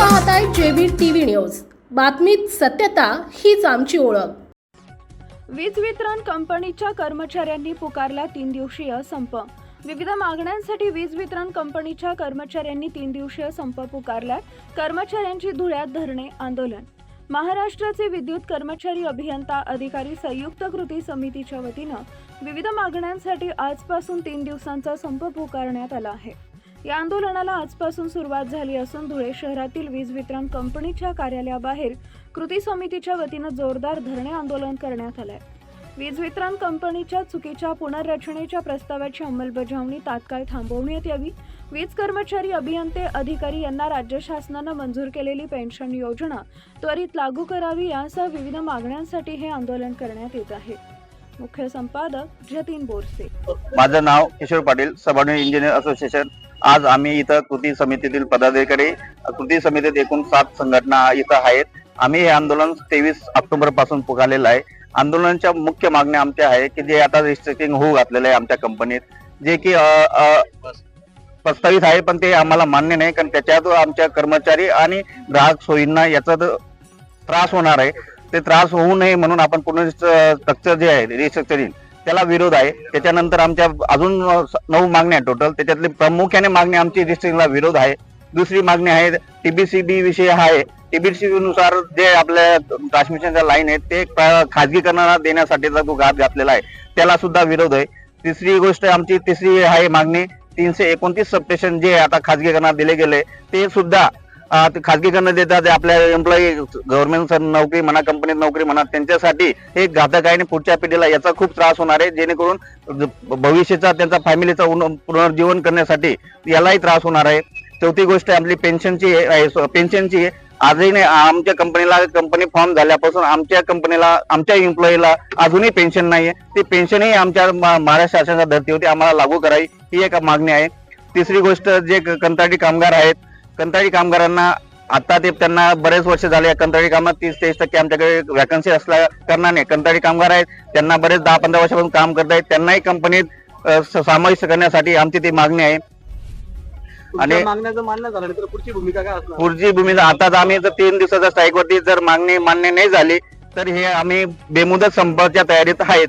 पाहताय JB TV news. बातमीत सत्यता हीच आमची ओळख. वीज वितरण कंपनीच्या कर्मचाऱ्यांनी पुकारला तीन दिवसीय संप. विविध मागण्यांसाठी वीज वितरण कंपनीच्या कर्मचाऱ्यांनी तीन दिवसीय संप पुकारलाय. कर्मचाऱ्यांची धुळ्यात धरणे आंदोलन. महाराष्ट्राचे विद्युत कर्मचारी अभियंता अधिकारी संयुक्त कृती समितीच्या वतीनं विविध मागण्यांसाठी आजपासून तीन दिवसांचा संप पुकारण्यात आला आहे. या आंदोलनाला आजपासून सुरुवात झाली असून धुळे शहरातील वीज वितरण कंपनीच्या कार्यालयाबाहेर कृती समितीच्या वतीनं जोरदार धरणे आंदोलन करण्यात आलंय. वीज वितरण कंपनीच्या चुकीच्या पुनर्रचनेच्या प्रस्तावाची अंमलबजावणी तात्काळ थांबवण्यात यावी. वीज कर्मचारी अभियंते अधिकारी यांना राज्य शासनानं मंजूर केलेली पेन्शन योजना त्वरित लागू करावी यासह विविध मागण्यांसाठी हे आंदोलन करण्यात येत आहे. मुख्य संपादक जतीन बोरसे. माझं नाव Kishor Patil subordinate engineer association आज आम्ही इथं कृती समितीतील पदाधिकारी कृती समितीत एकूण सात संघटना इथं आहेत. आम्ही हे आंदोलन तेवीस ऑक्टोबरपासून पुकारलेलं आहे. आंदोलनाच्या मुख्य मागण्या आमच्या आहे की जे आता रिस्ट्रिक्टिंग होऊ घातलेलं आहे आमच्या कंपनीत. जे की प्रस्तावित आहे पण ते आम्हाला मान्य नाही कारण त्याच्यात आमच्या कर्मचारी आणि ग्राहक सोयींना याचा त्रास होणार आहे. ते त्रास होऊ नये म्हणून आपण पूर्ण स्ट्रक्चर जे आहे रिस्ट्रक्चरिंग त्याला विरोध आहे. त्याच्यानंतर आमच्या अजून नऊ मागण्या टोटल त्याच्यातली प्रामुख्याने मागणी आमची डिस्ट्रिक्टला विरोध आहे. दुसरी मागणी आहे टीबीसीबी विषय आहे. टीबीसी नुसार जे आपल्या ट्रान्समिशनच्या लाईन आहेत ते खाजगीकरणाला देण्यासाठीचा जो घात घातलेला आहे त्याला सुद्धा विरोध आहे. तिसरी गोष्ट आमची तिसरी आहे मागणी. तीनशे एकोणतीस सबस्टेशन जे आता खाजगीकरणात दिले गेले ते सुद्धा अ, खाजगीकरण देतात आपल्या एम्प्लॉई गव्हर्नमेंट नोकरी म्हणा कंपनीत नोकरी म्हणा त्यांच्यासाठी हे घातक आहे आणि पुढच्या पिढीला याचा खूप त्रास होणार आहे. जेणेकरून भविष्याचा त्यांचा फॅमिलीचा पुनर्जीवन करण्यासाठी यालाही त्रास होणार आहे. चौथी गोष्ट आपली पेन्शनची आहे पेन्शनची आहे. आजही नाही आमच्या कंपनीला कंपनी फॉर्म झाल्यापासून आमच्या कंपनीला आमच्या एम्प्लॉईला अजूनही पेन्शन नाही आहे ती पेन्शनही आमच्या महाराष्ट्र शासनाच्या धर्तीवरती आम्हाला लागू करावी ही एक मागणी आहे. तिसरी गोष्ट जे कंत्राटी कामगार आहेत कंत्राटी कामगारांना आता ते त्यांना बरेच वर्ष झाले या कंत्राटी कामात. तीस तेवीस टक्के आमच्याकडे वॅकन्सी असल्या कारणाने कंत्राटी कामगार आहेत. त्यांना बरेच दहा पंधरा वर्षापासून काम करत आहेत. त्यांनाही कंपनीत समाविष्ट करण्यासाठी आमची ती मागणी आहे. आणि आणि- मागण्याचं मान्य झालं नाही तर पुढची भूमिका काय असणार? पुढची भूमिका आता आम्ही जर तीन दिवसाच्या स्ट्राईक वरती जर मागणी मान्य नाही झाली तर हे आम्ही बेमुदत संपाच्या तयारीत आहेत.